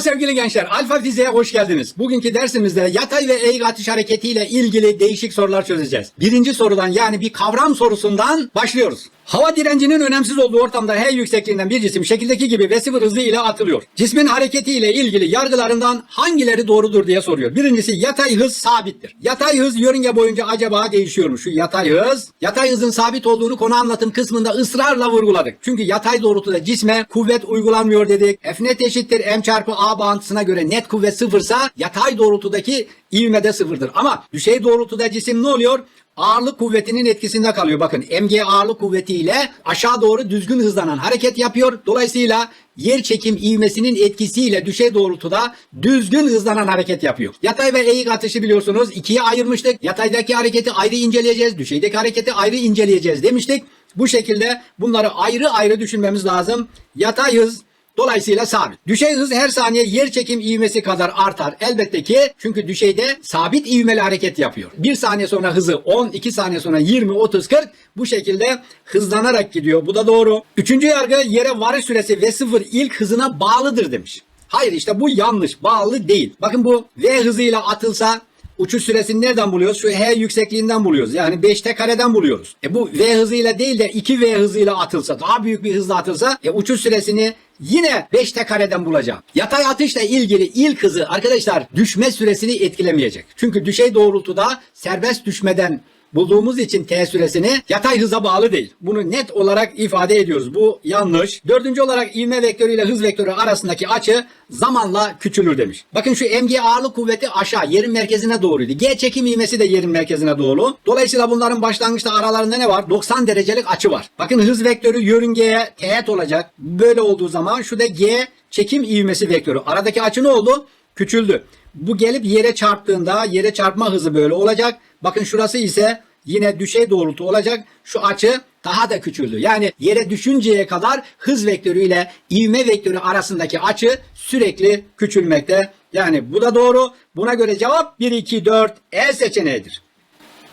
Sevgili gençler. Alfa Fiziğe hoş geldiniz. Bugünkü dersimizde yatay ve eğik atış hareketiyle ilgili değişik sorular çözeceğiz. Birinci sorudan yani bir kavram sorusundan başlıyoruz. Hava direncinin önemsiz olduğu ortamda H yüksekliğinden bir cisim şekildeki gibi V0 hızı ile atılıyor. Cismin hareketiyle ilgili yargılarından hangileri doğrudur diye soruyor. Birincisi yatay hız sabittir. Yatay hız yörünge boyunca acaba değişiyor mu? Şu yatay hız. Yatay hızın sabit olduğunu konu anlatım kısmında ısrarla vurguladık. Çünkü yatay doğrultuda cisme kuvvet uygulanmıyor dedik. F net eşittir M çarpı A bağıntısına göre net kuvvet sıfırsa yatay doğrultudaki ivme de sıfırdır. Ama düşey doğrultuda cisim ne oluyor? Ağırlık kuvvetinin etkisinde kalıyor. Bakın mg ağırlık kuvvetiyle aşağı doğru düzgün hızlanan hareket yapıyor. Dolayısıyla yer çekim ivmesinin etkisiyle düşey doğrultuda düzgün hızlanan hareket yapıyor. Yatay ve eğik atışı biliyorsunuz ikiye ayırmıştık. Yataydaki hareketi ayrı inceleyeceğiz. Düşeydeki hareketi ayrı inceleyeceğiz demiştik. Bu şekilde bunları ayrı ayrı düşünmemiz lazım. Yatay hız Dolayısıyla sabit. Düşey hız her saniye yer çekim ivmesi kadar artar. Elbette ki çünkü düşeyde sabit ivmeli hareket yapıyor. 1 saniye sonra hızı 10, 2 saniye sonra 20, 30, 40 bu şekilde hızlanarak gidiyor. Bu da doğru. Üçüncü yargı yere varış süresi V0 ilk hızına bağlıdır demiş. Hayır işte bu yanlış. Bağlı değil. Bakın bu V hızıyla atılsa uçuş süresini nereden buluyoruz? Şu H yüksekliğinden buluyoruz. Yani 5T kareden buluyoruz. E bu V hızıyla değil de 2V hızıyla atılsa, daha büyük bir hızla atılsa e uçuş süresini yine 5T kareden bulacağım. Yatay atışla ilgili ilk hızı arkadaşlar düşme süresini etkilemeyecek. Çünkü düşey doğrultuda serbest düşmeden bulduğumuz için T süresini yatay hıza bağlı değil. Bunu net olarak ifade ediyoruz. Bu yanlış. Dördüncü olarak ivme vektörü ile hız vektörü arasındaki açı zamanla küçülür demiş. Bakın şu mg ağırlık kuvveti aşağı yerin merkezine doğruydu. G çekim ivmesi de yerin merkezine doğru. Dolayısıyla bunların başlangıçta aralarında ne var? 90 derecelik açı var. Bakın hız vektörü yörüngeye teğet olacak. Böyle olduğu zaman şu da G çekim ivmesi vektörü. Aradaki açı ne oldu? Küçüldü. Bu gelip yere çarptığında yere çarpma hızı böyle olacak. Bakın şurası ise yine düşey doğrultu olacak. Şu açı daha da küçüldü. Yani yere düşünceye kadar hız vektörü ile ivme vektörü arasındaki açı sürekli küçülmekte. Yani bu da doğru. Buna göre cevap 1, 2, 4 E seçeneğidir.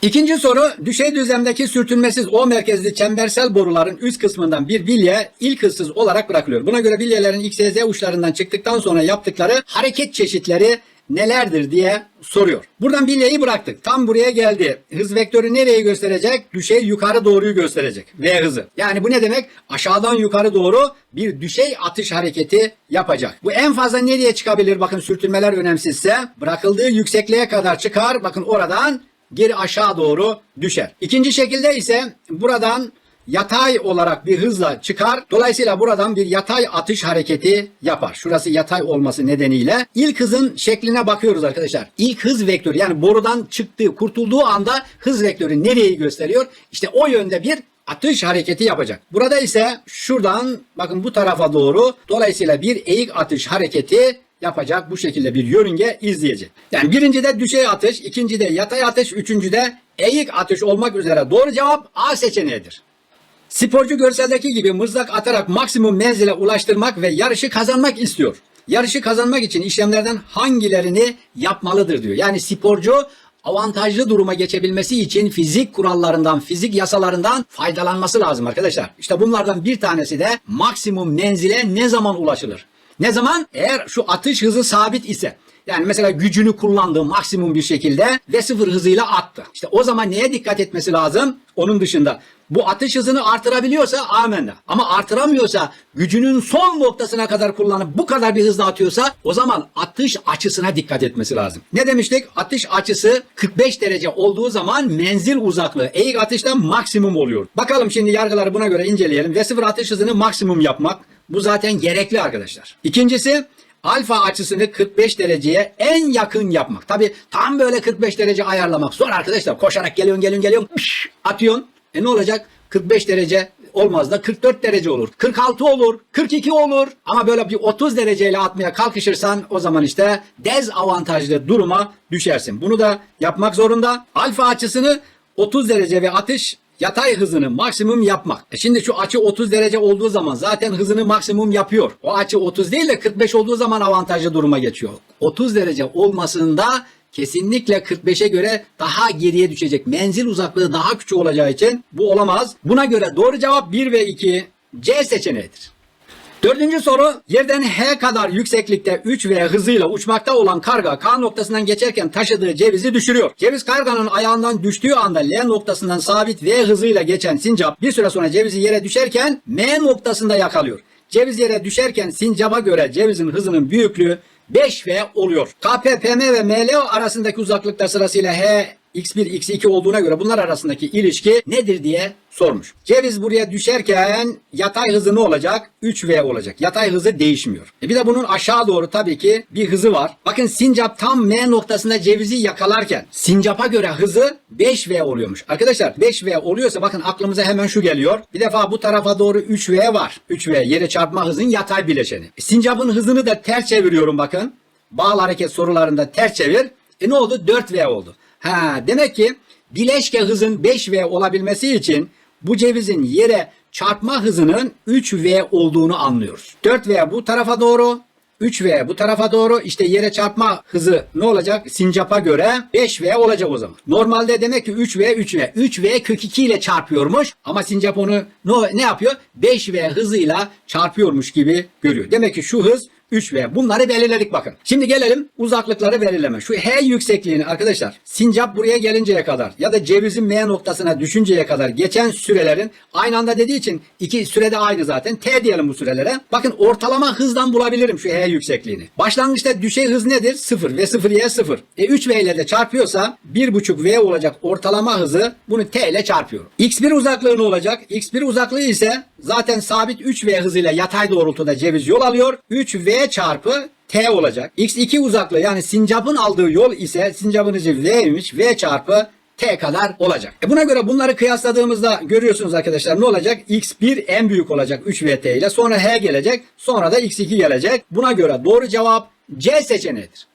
İkinci soru düşey düzlemdeki sürtünmesiz O merkezli çembersel boruların üst kısmından bir bilye ilk hızsız olarak bırakılıyor. Buna göre bilyelerin X, Y, Z uçlarından çıktıktan sonra yaptıkları hareket çeşitleri nelerdir diye soruyor. Buradan bilyeyi bıraktık. Tam buraya geldi. Hız vektörü nereyi gösterecek? Düşey yukarı doğruyu gösterecek. V hızı. Yani bu ne demek? Aşağıdan yukarı doğru bir düşey atış hareketi yapacak. Bu en fazla nereye çıkabilir? Bakın sürtünmeler önemsizse bırakıldığı yüksekliğe kadar çıkar. Bakın oradan geri aşağı doğru düşer. İkinci şekilde ise buradan yatay olarak bir hızla çıkar. Dolayısıyla buradan bir yatay atış hareketi yapar. Şurası yatay olması nedeniyle ilk hızın şekline bakıyoruz arkadaşlar. İlk hız vektörü yani borudan çıktığı, kurtulduğu anda hız vektörü nereyi gösteriyor? İşte o yönde bir atış hareketi yapacak. Burada ise şuradan bakın bu tarafa doğru dolayısıyla bir eğik atış hareketi yapacak bu şekilde bir yörünge izleyecek. Yani birincide düşey atış, ikincide yatay atış, üçüncüde eğik atış olmak üzere doğru cevap A seçeneğidir. Sporcu görseldeki gibi mızrak atarak maksimum menzile ulaştırmak ve yarışı kazanmak istiyor. Yarışı kazanmak için işlemlerden hangilerini yapmalıdır diyor. Yani sporcu avantajlı duruma geçebilmesi için fizik kurallarından, fizik yasalarından faydalanması lazım arkadaşlar. İşte bunlardan bir tanesi de maksimum menzile ne zaman ulaşılır? Ne zaman? Eğer şu atış hızı sabit ise. Yani mesela gücünü kullandığı maksimum bir şekilde ve sıfır hızıyla attı. İşte o zaman neye dikkat etmesi lazım? Onun dışında bu atış hızını artırabiliyorsa amenna. Ama artıramıyorsa gücünün son noktasına kadar kullanıp bu kadar bir hızla atıyorsa o zaman atış açısına dikkat etmesi lazım. Ne demiştik? Atış açısı 45 derece olduğu zaman menzil uzaklığı eğik atışta maksimum oluyor. Bakalım şimdi yargıları buna göre inceleyelim. Ve sıfır atış hızını maksimum yapmak. Bu zaten gerekli arkadaşlar. İkincisi alfa açısını 45 dereceye en yakın yapmak. Tabi tam böyle 45 derece ayarlamak zor arkadaşlar. Koşarak geliyorsun geliyorsun geliyorsun atıyorsun. E ne olacak? 45 derece olmaz da 44 derece olur. 46 olur. 42 olur. Ama böyle bir 30 dereceyle atmaya kalkışırsan o zaman işte dezavantajlı duruma düşersin. Bunu da yapmak zorunda. Alfa açısını 30 derece ve atış yatay hızını maksimum yapmak. E şimdi şu açı 30 derece olduğu zaman zaten hızını maksimum yapıyor. O açı 30 değil de 45 olduğu zaman avantajlı duruma geçiyor. 30 derece olmasında kesinlikle 45'e göre daha geriye düşecek. Menzil uzaklığı daha küçük olacağı için bu olamaz. Buna göre doğru cevap 1 ve 2 C seçeneğidir. Dördüncü soru yerden H kadar yükseklikte 3V hızıyla uçmakta olan karga K noktasından geçerken taşıdığı cevizi düşürüyor. Ceviz karganın ayağından düştüğü anda L noktasından sabit V hızıyla geçen sincap bir süre sonra cevizi yere düşerken M noktasında yakalıyor. Ceviz yere düşerken sincaba göre cevizin hızının büyüklüğü 5V oluyor. KP, PM ve ML arasındaki uzaklıklar sırasıyla H, X1, X2 olduğuna göre bunlar arasındaki ilişki nedir diye sormuş. Ceviz buraya düşerken yatay hızı ne olacak? 3V olacak. Yatay hızı değişmiyor. E bir de bunun aşağı doğru tabii ki bir hızı var. Bakın sincap tam M noktasında cevizi yakalarken sincapa göre hızı 5V oluyormuş. Arkadaşlar 5V oluyorsa bakın aklımıza hemen şu geliyor. Bir defa bu tarafa doğru 3V var. 3V yere çarpma hızın yatay bileşeni. E, sincapın hızını da ters çeviriyorum bakın. Bağlı hareket sorularında ters çevir. E ne oldu? 4V oldu. Ha demek ki bileşke hızın 5V olabilmesi için bu cevizin yere çarpma hızının 3V olduğunu anlıyoruz. 4V bu tarafa doğru, 3V bu tarafa doğru işte yere çarpma hızı ne olacak? Sincap'a göre 5V olacak o zaman. Normalde demek ki 3V 3V. 3V kök 2 ile çarpıyormuş ama sincap onu ne, yapıyor? 5V hızıyla çarpıyormuş gibi görüyor. Demek ki şu hız 3V. Bunları belirledik bakın. Şimdi gelelim uzaklıkları belirleme. Şu H yüksekliğini arkadaşlar sincap buraya gelinceye kadar ya da cevizin M noktasına düşünceye kadar geçen sürelerin aynı anda dediği için iki sürede aynı zaten. T diyelim bu sürelere. Bakın ortalama hızdan bulabilirim şu H yüksekliğini. Başlangıçta düşey hız nedir? 0 ve 0 Y 0. E 3V ile de çarpıyorsa 1,5 V olacak ortalama hızı bunu T ile çarpıyorum. X1 uzaklığı ne olacak? X1 uzaklığı ise zaten sabit 3V hızıyla yatay doğrultuda ceviz yol alıyor. 3V çarpı T olacak. X2 uzaklığı yani sincapın aldığı yol ise sincapın hızı V'ymiş. V çarpı T kadar olacak. E buna göre bunları kıyasladığımızda görüyorsunuz arkadaşlar ne olacak? X1 en büyük olacak 3VT ile. Sonra H gelecek. Sonra da X2 gelecek. Buna göre doğru cevap C seçeneğidir.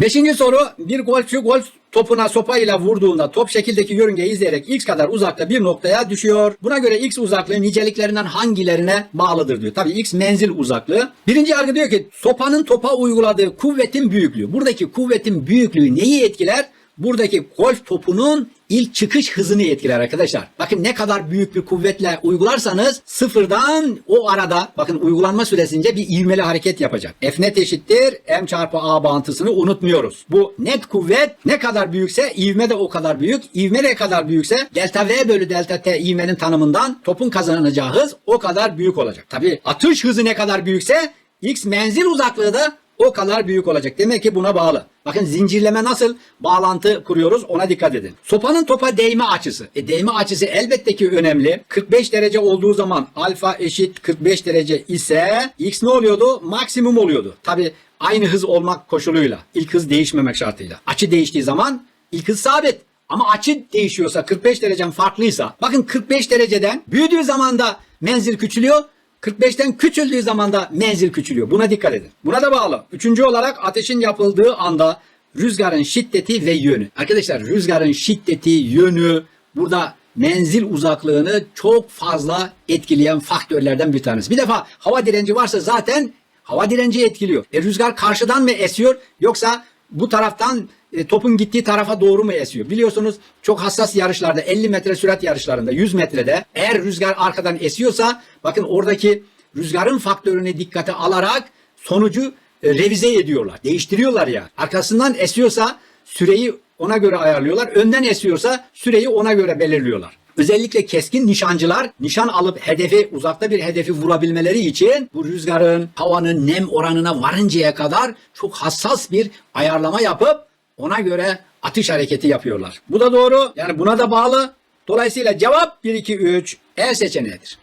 Beşinci soru bir golfçü golf topuna sopayla vurduğunda top şekildeki yörüngeyi izleyerek x kadar uzakta bir noktaya düşüyor. Buna göre x uzaklığı niceliklerinden hangilerine bağlıdır diyor. Tabii x menzil uzaklığı. Birinci yargı diyor ki sopanın topa uyguladığı kuvvetin büyüklüğü. Buradaki kuvvetin büyüklüğü neyi etkiler? Buradaki golf topunun ilk çıkış hızını etkiler arkadaşlar. Bakın ne kadar büyük bir kuvvetle uygularsanız sıfırdan o arada bakın uygulanma süresince bir ivmeli hareket yapacak. F net eşittir M çarpı A bağıntısını unutmuyoruz. Bu net kuvvet ne kadar büyükse ivme de o kadar büyük. İvme ne kadar büyükse delta V bölü delta T ivmenin tanımından topun kazanacağı hız o kadar büyük olacak. Tabi atış hızı ne kadar büyükse X menzil uzaklığı da o kadar büyük olacak. Demek ki buna bağlı. Bakın zincirleme nasıl bağlantı kuruyoruz ona dikkat edin. Sopanın topa değme açısı. E değme açısı elbette ki önemli. 45 derece olduğu zaman alfa eşit 45 derece ise x ne oluyordu? Maksimum oluyordu. Tabi aynı hız olmak koşuluyla. İlk hız değişmemek şartıyla. Açı değiştiği zaman ilk hız sabit. Ama açı değişiyorsa 45 derecen farklıysa bakın 45 dereceden büyüdüğü zaman da menzil küçülüyor. 45'ten küçüldüğü zaman da menzil küçülüyor. Buna dikkat edin. Buna da bağlı. Üçüncü olarak ateşin yapıldığı anda rüzgarın şiddeti ve yönü. Arkadaşlar rüzgarın şiddeti, yönü burada menzil uzaklığını çok fazla etkileyen faktörlerden bir tanesi. Bir defa hava direnci varsa zaten hava direnci etkiliyor. E, rüzgar karşıdan mı esiyor yoksa bu taraftan e, topun gittiği tarafa doğru mu esiyor? Biliyorsunuz çok hassas yarışlarda 50 metre sürat yarışlarında 100 metrede eğer rüzgar arkadan esiyorsa bakın oradaki rüzgarın faktörünü dikkate alarak sonucu e, revize ediyorlar. Değiştiriyorlar ya. Arkasından esiyorsa süreyi ona göre ayarlıyorlar. Önden esiyorsa süreyi ona göre belirliyorlar. Özellikle keskin nişancılar nişan alıp hedefi uzakta bir hedefi vurabilmeleri için bu rüzgarın, havanın nem oranına varıncaya kadar çok hassas bir ayarlama yapıp ona göre atış hareketi yapıyorlar. Bu da doğru. Yani buna da bağlı. Dolayısıyla cevap 1 2 3 E seçeneğidir.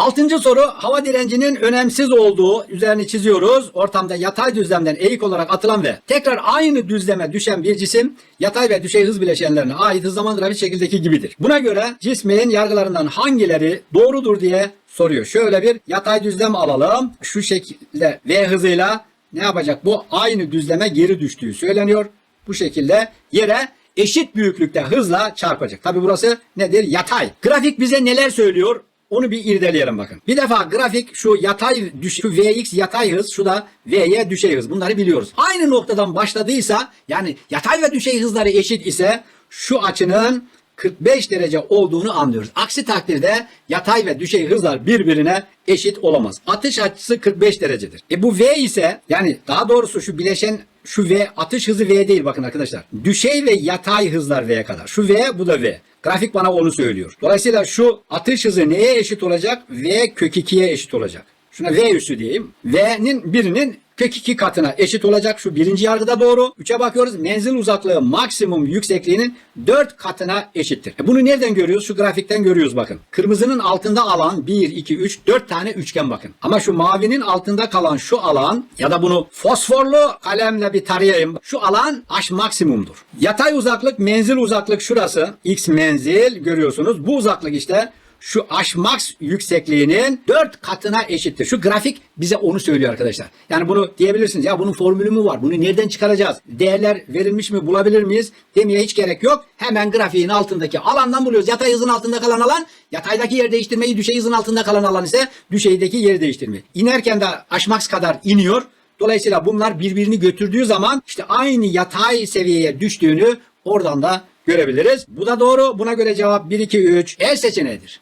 Altıncı soru hava direncinin önemsiz olduğu üzerini çiziyoruz. Ortamda yatay düzlemden eğik olarak atılan ve tekrar aynı düzleme düşen bir cisim yatay ve düşey hız bileşenlerine ait hız zaman grafik şekildeki gibidir. Buna göre cismin yargılarından hangileri doğrudur diye soruyor. Şöyle bir yatay düzlem alalım. Şu şekilde V hızıyla ne yapacak? Bu aynı düzleme geri düştüğü söyleniyor. Bu şekilde yere eşit büyüklükte hızla çarpacak. Tabi burası nedir? Yatay. Grafik bize neler söylüyor? Onu bir irdeleyelim bakın. Bir defa grafik şu yatay düş şu Vx yatay hız, şu da Vy düşey hız. Bunları biliyoruz. Aynı noktadan başladıysa yani yatay ve düşey hızları eşit ise şu açının 45 derece olduğunu anlıyoruz. Aksi takdirde yatay ve düşey hızlar birbirine eşit olamaz. Atış açısı 45 derecedir. E bu V ise yani daha doğrusu şu bileşen şu V atış hızı V değil bakın arkadaşlar. Düşey ve yatay hızlar V'ye kadar. Şu V bu da V. Grafik bana onu söylüyor. Dolayısıyla şu atış hızı neye eşit olacak? V kök 2'ye eşit olacak. Şuna V üssü diyeyim. V'nin birinin kök 2 katına eşit olacak. Şu birinci yargıda doğru. 3'e bakıyoruz. Menzil uzaklığı maksimum yüksekliğinin 4 katına eşittir. E bunu nereden görüyoruz? Şu grafikten görüyoruz bakın. Kırmızının altında alan 1, 2, 3, 4 tane üçgen bakın. Ama şu mavinin altında kalan şu alan ya da bunu fosforlu kalemle bir tarayayım. Şu alan H maksimumdur. Yatay uzaklık, menzil uzaklık şurası. X menzil görüyorsunuz. Bu uzaklık işte şu Hmax yüksekliğinin 4 katına eşittir. Şu grafik bize onu söylüyor arkadaşlar. Yani bunu diyebilirsiniz. Ya bunun formülü mü var? Bunu nereden çıkaracağız? Değerler verilmiş mi? Bulabilir miyiz? Demeye hiç gerek yok. Hemen grafiğin altındaki alandan buluyoruz. Yatay hızın altında kalan alan yataydaki yer değiştirmeyi, düşey hızın altında kalan alan ise düşeydeki yer değiştirmeyi. İnerken de Hmax kadar iniyor. Dolayısıyla bunlar birbirini götürdüğü zaman işte aynı yatay seviyeye düştüğünü oradan da görebiliriz. Bu da doğru. Buna göre cevap 1, 2, 3 E seçeneğidir.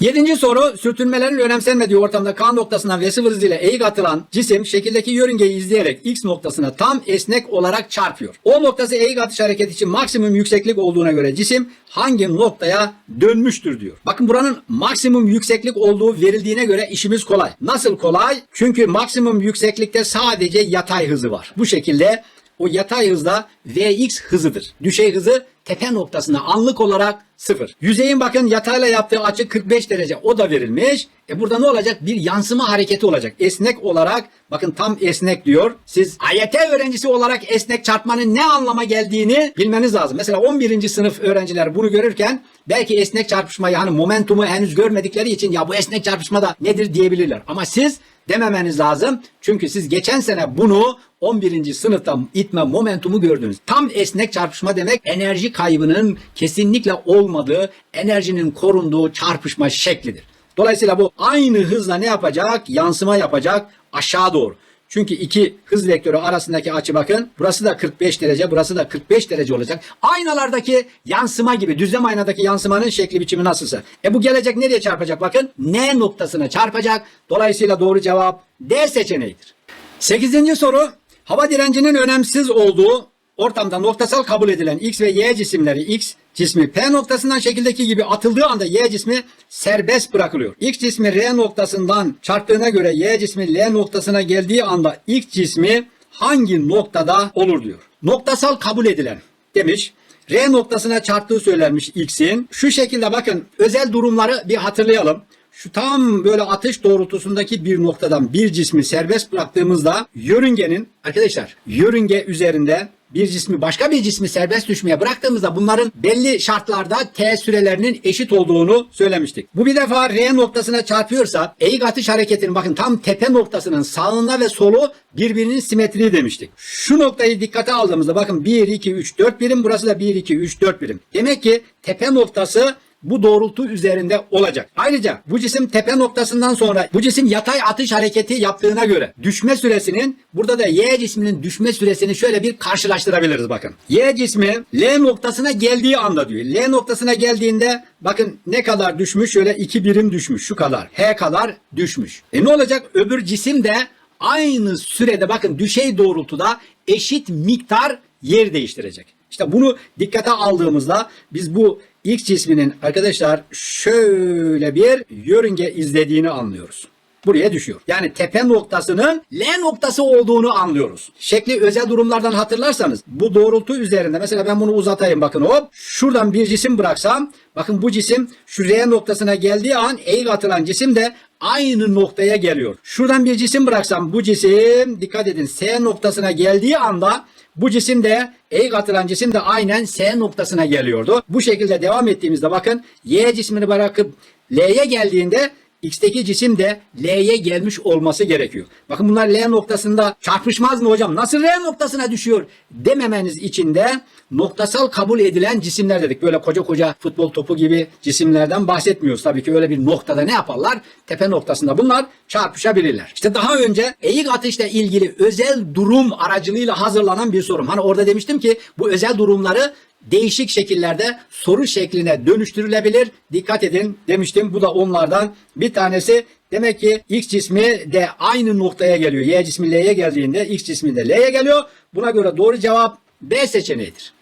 Yedinci soru sürtünmelerin önemsenmediği ortamda K noktasından V sıfır hızıyla eğik atılan cisim şekildeki yörüngeyi izleyerek X noktasına tam esnek olarak çarpıyor. O noktası eğik atış hareketi için maksimum yükseklik olduğuna göre cisim hangi noktaya dönmüştür diyor. Bakın buranın maksimum yükseklik olduğu verildiğine göre işimiz kolay. Nasıl kolay? Çünkü maksimum yükseklikte sadece yatay hızı var. Bu şekilde o yatay hızda Vx hızıdır. Düşey hızı tepe noktasına anlık olarak sıfır. Yüzeyin bakın yatayla yaptığı açı 45 derece o da verilmiş. E burada ne olacak? Bir yansıma hareketi olacak. Esnek olarak bakın tam esnek diyor. Siz AYT öğrencisi olarak esnek çarpmanın ne anlama geldiğini bilmeniz lazım. Mesela 11. sınıf öğrenciler bunu görürken belki esnek çarpışmayı hani momentumu henüz görmedikleri için ya bu esnek çarpışma da nedir diyebilirler. Ama siz dememeniz lazım. Çünkü siz geçen sene bunu 11. sınıfta itme momentumu gördünüz. Tam esnek çarpışma demek enerji kaybının kesinlikle olmadığı, enerjinin korunduğu çarpışma şeklidir. Dolayısıyla bu aynı hızla ne yapacak? Yansıma yapacak aşağı doğru. Çünkü iki hız vektörü arasındaki açı bakın. Burası da 45 derece, burası da 45 derece olacak. Aynalardaki yansıma gibi, düzlem aynadaki yansımanın şekli biçimi nasılsa. E bu gelecek nereye çarpacak bakın? N noktasına çarpacak. Dolayısıyla doğru cevap D seçeneğidir. Sekizinci soru. Hava direncinin önemsiz olduğu ortamda noktasal kabul edilen X ve Y cisimleri X cismi P noktasından şekildeki gibi atıldığı anda Y cismi serbest bırakılıyor. X cismi R noktasından çarptığına göre Y cismi L noktasına geldiği anda X cismi hangi noktada olur diyor. Noktasal kabul edilen demiş. R noktasına çarptığı söylenmiş X'in. Şu şekilde bakın özel durumları bir hatırlayalım. Şu tam böyle atış doğrultusundaki bir noktadan bir cismi serbest bıraktığımızda yörüngenin arkadaşlar yörünge üzerinde bir cismi başka bir cismi serbest düşmeye bıraktığımızda bunların belli şartlarda t sürelerinin eşit olduğunu söylemiştik. Bu bir defa R noktasına çarpıyorsa eğik atış hareketinin bakın tam tepe noktasının sağında ve solu birbirinin simetriği demiştik. Şu noktayı dikkate aldığımızda bakın 1, 2, 3, 4 birim burası da 1, 2, 3, 4 birim. Demek ki tepe noktası bu doğrultu üzerinde olacak. Ayrıca bu cisim tepe noktasından sonra bu cisim yatay atış hareketi yaptığına göre düşme süresinin burada da Y cisminin düşme süresini şöyle bir karşılaştırabiliriz bakın. Y cismi L noktasına geldiği anda diyor. L noktasına geldiğinde bakın ne kadar düşmüş? Şöyle iki birim düşmüş şu kadar. H kadar düşmüş. E ne olacak? Öbür cisim de aynı sürede bakın düşey doğrultuda eşit miktar yer değiştirecek. İşte bunu dikkate aldığımızda biz bu X cisminin arkadaşlar şöyle bir yörünge izlediğini anlıyoruz. Buraya düşüyor. Yani tepe noktasının L noktası olduğunu anlıyoruz. Şekli özel durumlardan hatırlarsanız bu doğrultu üzerinde mesela ben bunu uzatayım bakın hop. Şuradan bir cisim bıraksam bakın bu cisim şu R noktasına geldiği an eğik atılan cisim de aynı noktaya geliyor. Şuradan bir cisim bıraksam bu cisim dikkat edin S noktasına geldiği anda bu cisim de eğik atılan cisim de aynen S noktasına geliyordu. Bu şekilde devam ettiğimizde bakın Y cismini bırakıp L'ye geldiğinde X'teki cisim de L'ye gelmiş olması gerekiyor. Bakın bunlar L noktasında çarpışmaz mı hocam? Nasıl R noktasına düşüyor? Dememeniz için de noktasal kabul edilen cisimler dedik. Böyle koca koca futbol topu gibi cisimlerden bahsetmiyoruz. Tabii ki öyle bir noktada ne yaparlar? Tepe noktasında bunlar çarpışabilirler. İşte daha önce eğik atışla ilgili özel durum aracılığıyla hazırlanan bir sorum. Hani orada demiştim ki bu özel durumları değişik şekillerde soru şekline dönüştürülebilir. Dikkat edin demiştim. Bu da onlardan bir tanesi. Demek ki X cismi de aynı noktaya geliyor. Y cismi L'ye geldiğinde X cismi de L'ye geliyor. Buna göre doğru cevap B seçeneğidir.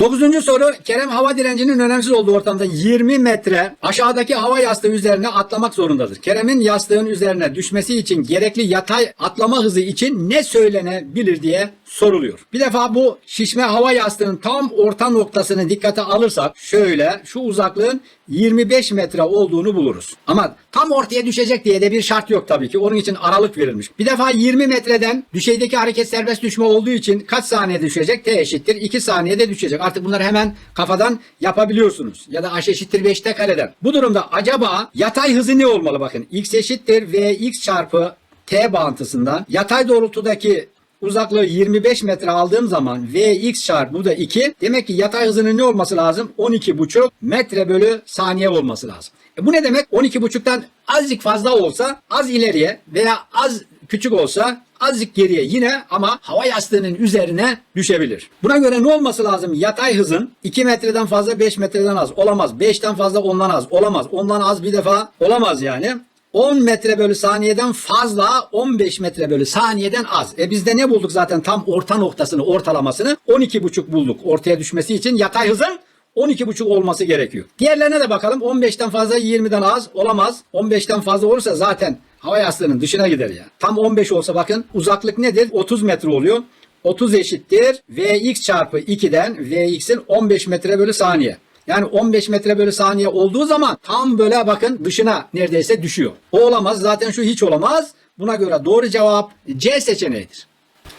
Dokuzuncu soru Kerem hava direncinin önemsiz olduğu ortamda 20 metre aşağıdaki hava yastığı üzerine atlamak zorundadır. Kerem'in yastığın üzerine düşmesi için gerekli yatay atlama hızı için ne söylenebilir diye soruluyor. Bir defa bu şişme hava yastığının tam orta noktasını dikkate alırsak şöyle şu uzaklığın 25 metre olduğunu buluruz. Ama tam ortaya düşecek diye de bir şart yok tabii ki. Onun için aralık verilmiş. Bir defa 20 metreden düşeydeki hareket serbest düşme olduğu için kaç saniye düşecek? T eşittir 2 saniyede düşecek. Artık bunları hemen kafadan yapabiliyorsunuz. Ya da H eşittir 5'te kareden. Bu durumda acaba yatay hızı ne olmalı bakın. X eşittir Vx çarpı T bağıntısından yatay doğrultudaki uzaklığı 25 metre aldığım zaman Vx çarpı bu da 2. Demek ki yatay hızının ne olması lazım? 12,5 metre bölü saniye olması lazım. E bu ne demek? 12,5'tan azıcık fazla olsa az ileriye veya az küçük olsa azıcık geriye yine ama hava yastığının üzerine düşebilir. Buna göre ne olması lazım? Yatay hızın 2 metreden fazla 5 metreden az olamaz. 5'ten fazla ondan az olamaz. Ondan az bir defa olamaz yani. 10 metre bölü saniyeden fazla 15 metre bölü saniyeden az. E biz de ne bulduk zaten tam orta noktasını ortalamasını 12,5 bulduk. Ortaya düşmesi için yatay hızın 12,5 olması gerekiyor. Diğerlerine de bakalım. 15'ten fazla 20'den az olamaz. 15'ten fazla olursa zaten hava yastığının dışına gider ya. Tam 15 olsa bakın uzaklık nedir? 30 metre oluyor. 30 eşittir Vx çarpı 2'den Vx'in 15 metre bölü saniye. Yani 15 metre bölü saniye olduğu zaman tam böyle bakın dışına neredeyse düşüyor. O olamaz. Zaten şu hiç olamaz. Buna göre doğru cevap C seçeneğidir.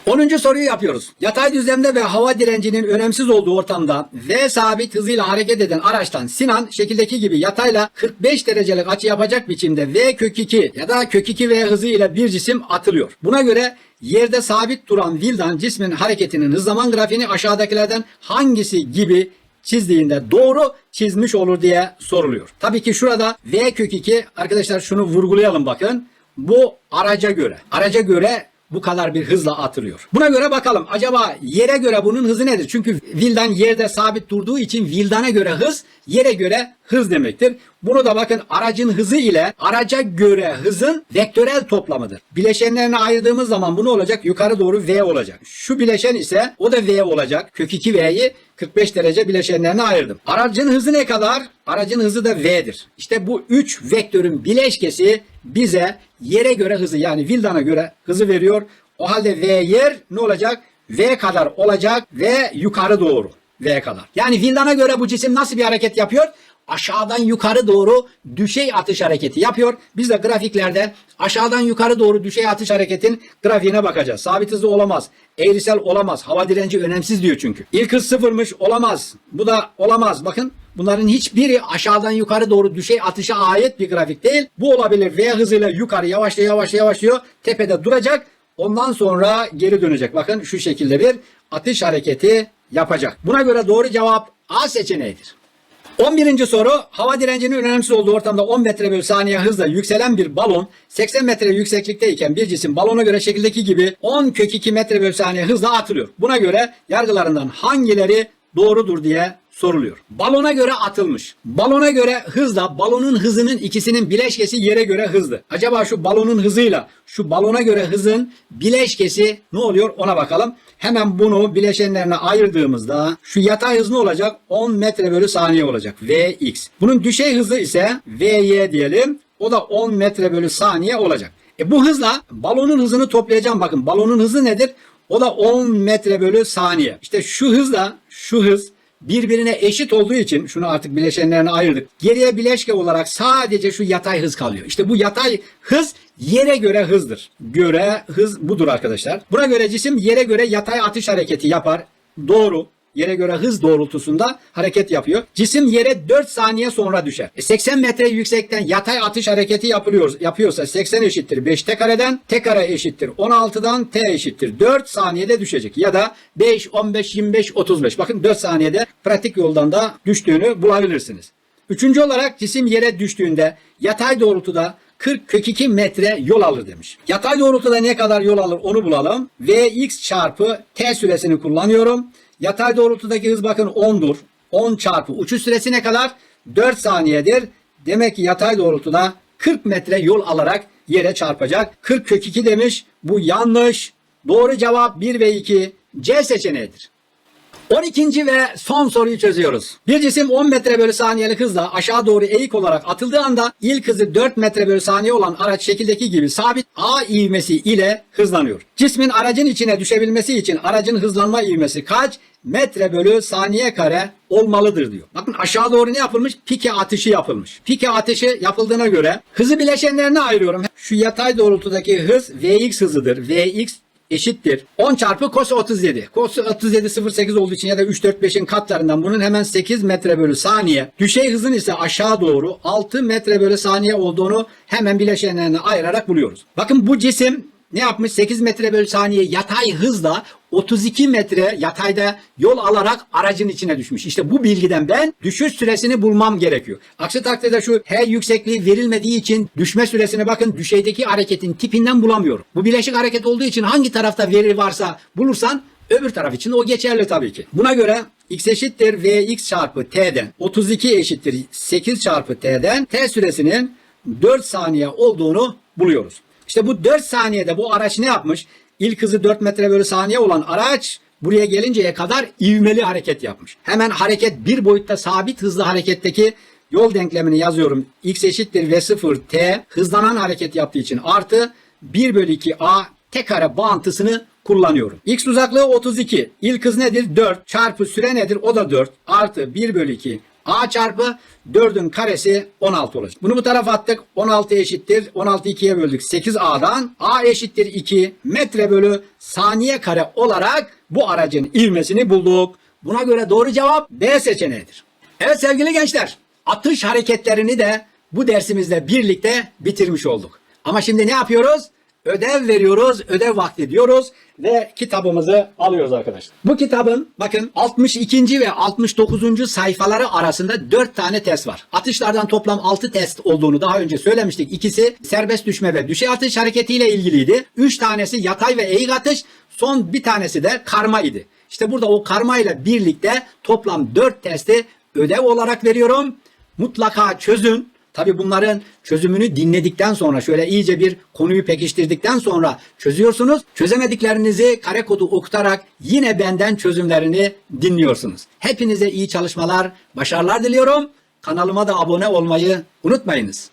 10. soruyu yapıyoruz. Yatay düzlemde ve hava direncinin önemsiz olduğu ortamda V sabit hızıyla hareket eden araçtan Sinan şekildeki gibi yatayla 45 derecelik açı yapacak biçimde V kök 2 ya da kök 2 V hızıyla bir cisim atılıyor. Buna göre yerde sabit duran Vildan cismin hareketinin hızlaman grafiğini aşağıdakilerden hangisi gibi çizdiğinde doğru çizmiş olur diye soruluyor. Tabii ki şurada V kök 2 arkadaşlar şunu vurgulayalım bakın. Bu araca göre. Araca göre bu kadar bir hızla atılıyor. Buna göre bakalım acaba yere göre bunun hızı nedir? Çünkü vildan yerde sabit durduğu için vildana göre hız yere göre hız demektir. Bunu da bakın aracın hızı ile araca göre hızın vektörel toplamıdır. Bileşenlerini ayırdığımız zaman bu ne olacak? Yukarı doğru V olacak. Şu bileşen ise o da V olacak. Kök 2V'yi 45 derece bileşenlerine ayırdım. Aracın hızı ne kadar? Aracın hızı da V'dir. İşte bu 3 vektörün bileşkesi bize yere göre hızı yani Vildan'a göre hızı veriyor. O halde V yer ne olacak? V kadar olacak ve yukarı doğru V kadar. Yani Vildan'a göre bu cisim nasıl bir hareket yapıyor? Aşağıdan yukarı doğru düşey atış hareketi yapıyor. Biz de grafiklerde aşağıdan yukarı doğru düşey atış hareketin grafiğine bakacağız. Sabit hızlı olamaz. Eğrisel olamaz. Hava direnci önemsiz diyor çünkü. İlk hız sıfırmış olamaz. Bu da olamaz. Bakın bunların hiçbiri aşağıdan yukarı doğru düşey atışa ait bir grafik değil. Bu olabilir. V hızıyla yukarı yavaşlıyor yavaşlıyor yavaşlıyor. Tepede duracak. Ondan sonra geri dönecek. Bakın şu şekilde bir atış hareketi yapacak. Buna göre doğru cevap A seçeneğidir. 11. soru hava direncinin önemsiz olduğu ortamda 10 metre bölü saniye hızla yükselen bir balon 80 metre yükseklikteyken bir cisim balona göre şekildeki gibi 10 kök 2 metre bölü saniye hızla atılıyor. Buna göre yargılarından hangileri doğrudur diye soruluyor. Balona göre atılmış. Balona göre hızla balonun hızının ikisinin bileşkesi yere göre hızlı. Acaba şu balonun hızıyla şu balona göre hızın bileşkesi ne oluyor ona bakalım. Hemen bunu bileşenlerine ayırdığımızda şu yatay hız ne olacak? 10 metre bölü saniye olacak. Vx. Bunun düşey hızı ise Vy diyelim. O da 10 metre bölü saniye olacak. E bu hızla balonun hızını toplayacağım. Bakın balonun hızı nedir? O da 10 metre bölü saniye. İşte şu hızla şu hız birbirine eşit olduğu için şunu artık bileşenlerine ayırdık. Geriye bileşke olarak sadece şu yatay hız kalıyor. İşte bu yatay hız yere göre hızdır. Göre hız budur arkadaşlar. Buna göre cisim yere göre yatay atış hareketi yapar. Doğru. Yere göre hız doğrultusunda hareket yapıyor. Cisim yere 4 saniye sonra düşer. E 80 metre yüksekten yatay atış hareketi yapılıyor, yapıyorsa 80 eşittir 5 t kareden, t kare eşittir 16'dan t eşittir 4 saniyede düşecek. Ya da 5, 15, 25, 35. Bakın 4 saniyede pratik yoldan da düştüğünü bulabilirsiniz. Üçüncü olarak cisim yere düştüğünde yatay doğrultuda 40 kök 2 metre yol alır demiş. Yatay doğrultuda ne kadar yol alır onu bulalım. Vx çarpı t süresini kullanıyorum. Yatay doğrultudaki hız bakın 10'dur. 10 çarpı uçuş süresi ne kadar? 4 saniyedir. Demek ki yatay doğrultuda 40 metre yol alarak yere çarpacak. 40 kök 2 demiş. Bu yanlış. Doğru cevap 1 ve 2 C seçeneğidir. 12. ve son soruyu çözüyoruz. Bir cisim 10 metre bölü saniyelik hızla aşağı doğru eğik olarak atıldığı anda ilk hızı 4 metre bölü saniye olan araç şekildeki gibi sabit A ivmesi ile hızlanıyor. Cismin aracın içine düşebilmesi için aracın hızlanma ivmesi kaç metre bölü saniye kare olmalıdır diyor. Bakın aşağı doğru ne yapılmış? Pike atışı yapılmış. Pike atışı yapıldığına göre hızı bileşenlerine ayırıyorum. Şu yatay doğrultudaki hız Vx hızıdır. Vx eşittir. 10 çarpı cos 37. Cos 37 0.8 olduğu için ya da 3 4 5'in katlarından bunun hemen 8 metre bölü saniye. Düşey hızın ise aşağı doğru 6 metre bölü saniye olduğunu hemen bileşenlerine ayırarak buluyoruz. Bakın bu cisim ne yapmış? 8 metre bölü saniye yatay hızla 32 metre yatayda yol alarak aracın içine düşmüş. İşte bu bilgiden ben düşüş süresini bulmam gerekiyor. Aksi takdirde şu H yüksekliği verilmediği için düşme süresini bakın düşeydeki hareketin tipinden bulamıyorum. Bu bileşik hareket olduğu için hangi tarafta veri varsa bulursan öbür taraf için o geçerli tabii ki. Buna göre x eşittir vx çarpı t'den 32 eşittir 8 çarpı t'den t süresinin 4 saniye olduğunu buluyoruz. İşte bu 4 saniyede bu araç ne yapmış? İlk hızı 4 metre bölü saniye olan araç buraya gelinceye kadar ivmeli hareket yapmış. Hemen hareket bir boyutta sabit hızlı hareketteki yol denklemini yazıyorum. x eşittir v0 t hızlanan hareket yaptığı için artı 1 bölü 2 a t kare bağıntısını kullanıyorum. X uzaklığı 32. İlk hız nedir? 4 çarpı süre nedir? O da 4 artı 1 bölü 2 A çarpı 4'ün karesi 16 olacak. Bunu bu tarafa attık. 16 eşittir. 16 ikiye böldük. 8A'dan A eşittir 2 metre bölü saniye kare olarak bu aracın ivmesini bulduk. Buna göre doğru cevap B seçeneğidir. Evet sevgili gençler. Atış hareketlerini de bu dersimizle birlikte bitirmiş olduk. Ama şimdi ne yapıyoruz? Ödev veriyoruz, ödev vakti diyoruz ve kitabımızı alıyoruz arkadaşlar. Bu kitabın bakın 62. ve 69. sayfaları arasında 4 tane test var. Atışlardan toplam 6 test olduğunu daha önce söylemiştik. İkisi serbest düşme ve düşey atış hareketiyle ilgiliydi. 3 tanesi yatay ve eğik atış, son bir tanesi de karma idi. İşte burada o karma ile birlikte toplam 4 testi ödev olarak veriyorum. Mutlaka çözün. Tabi bunların çözümünü dinledikten sonra şöyle iyice bir konuyu pekiştirdikten sonra çözüyorsunuz. Çözemediklerinizi kare kodu okutarak yine benden çözümlerini dinliyorsunuz. Hepinize iyi çalışmalar, başarılar diliyorum. Kanalıma da abone olmayı unutmayınız.